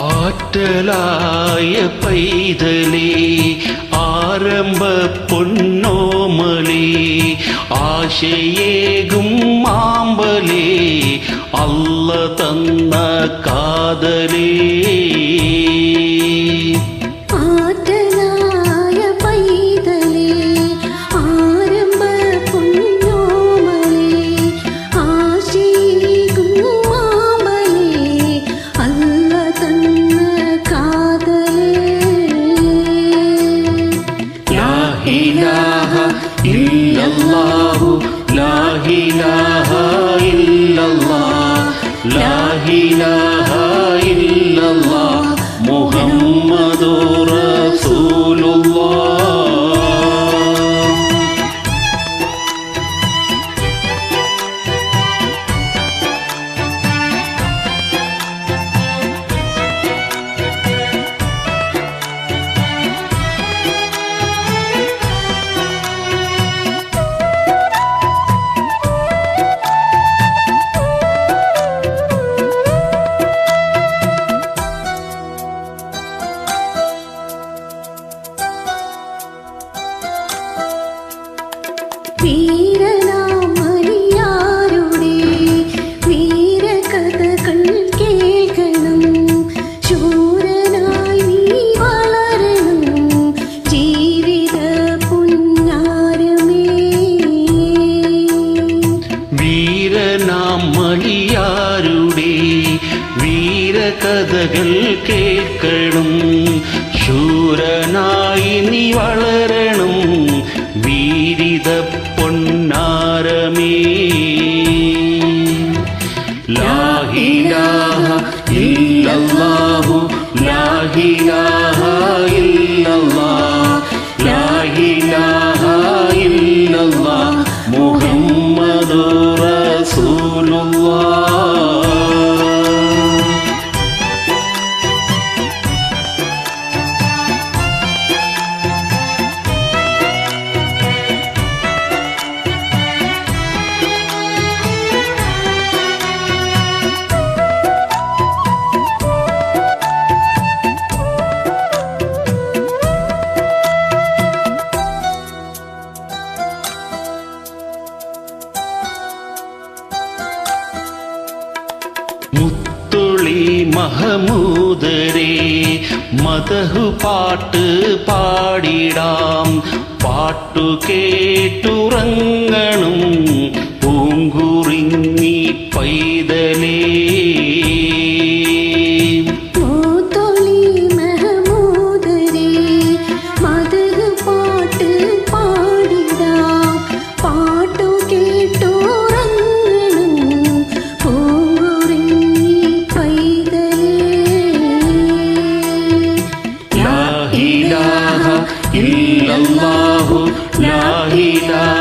ஆற்றலாய பைதலே ஆரம்ப பொன்னோமலே ஆசையேகும் மாம்பலே அல்ல தன்ன காதலே. إله إلا الله لا إله വീരനാം വീരകഥകൾ കേൾക്കണം. ശൂരനായി നീ വളരണം. വീരിത പൊന്നാരമേ. ലാഹിലാഹ ഇല്ലല്ലാഹു ലാഹിലാഹ Rasulullah முத்துளி மகமூதரே மதகு பாட்டு பாடிடாம். பாட்டு கேட்டுறங்கணும் Medina.